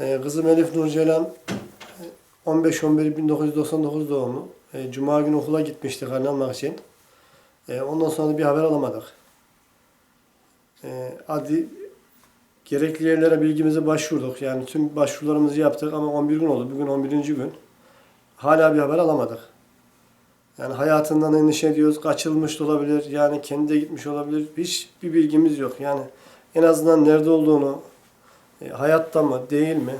Ee, kızım Elif Nur Ceylan e, 15-11-1999 doğumlu. E, Cuma günü okula gitmişti karne almak için. Ondan sonra bir haber alamadık. E, adli gerekli yerlere bilgimizi başvurduk. Yani tüm başvurularımızı yaptık ama 11 gün oldu. Bugün 11. gün. Hala bir haber alamadık. Yani hayatından endişe ediyoruz. Kaçırılmış da olabilir. Yani kendi de gitmiş olabilir. Hiç bir bilgimiz yok. Yani en azından nerede olduğunu, e, hayatta mı, değil mi?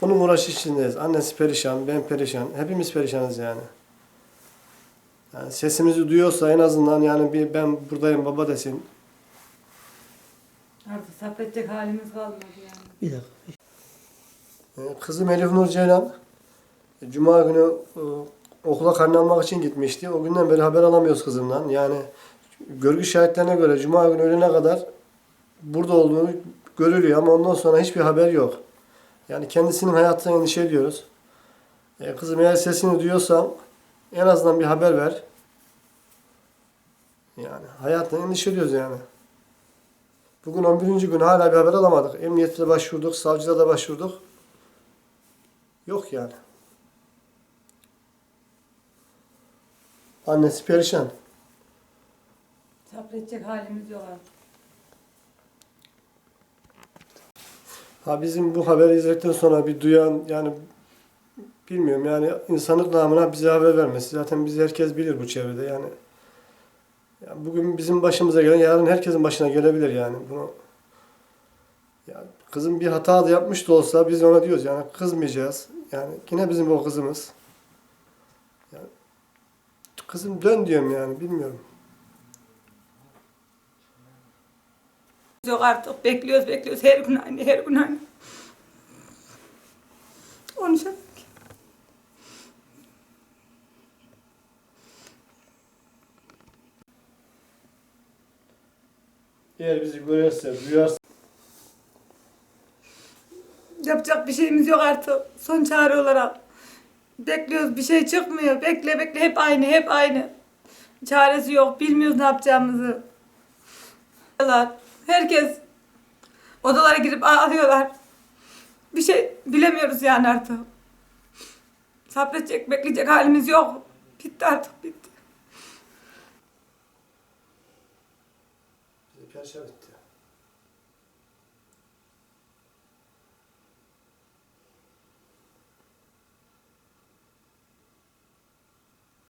Bunun uğraşı içindeyiz. Annesi perişan, ben perişan. Hepimiz perişanız yani. yani sesimizi duyuyorsa en azından yani bir ben buradayım baba desin. Artık sabredecek halimiz kalmadı yani. Bir dakika. Ee, Kızım Elif Nur Ceylan e, Cuma günü e, okula karne almak için gitmişti. O günden beri haber alamıyoruz kızımdan. Yani görgü şahitlerine göre Cuma günü öğlene kadar burada olduğunu görülüyor ama ondan sonra hiçbir haber yok. Yani kendisinin hayatına endişe ediyoruz. E, kızım eğer sesini duyuyorsan en azından bir haber ver. Yani hayatına endişe ediyoruz yani. Bugün 11. gün hala bir haber alamadık. Emniyete de başvurduk, savcıda da başvurduk. Yok yani. Annesi perişan. Sabredecek halimiz yok artık. Ha bizim bu haberi izledikten sonra bir duyan yani bilmiyorum yani insanlık namına bize haber vermesi. Zaten bizi herkes bilir bu çevrede yani. Ya bugün bizim başımıza gelen yarın herkesin başına gelebilir yani. Bunu ya kızım bir hata da yapmış da olsa biz ona diyoruz yani kızmayacağız. Yani yine bizim o kızımız. Yani kızım dön diyorum yani bilmiyorum. Yok artık bekliyoruz bekliyoruz her gün aynı her gün aynı. Konuşalım. Eğer bizi görürse, duyarsa Yapacak bir şeyimiz yok artık. Son çare olarak. Bekliyoruz bir şey çıkmıyor. Bekle bekle hep aynı hep aynı. Çaresi yok. Bilmiyoruz ne yapacağımızı. Herkes odalara girip ağlıyorlar. Bir şey bilemiyoruz yani artık. Sabredecek, bekleyecek halimiz yok. Bitti artık bitti. bizi perişan etti.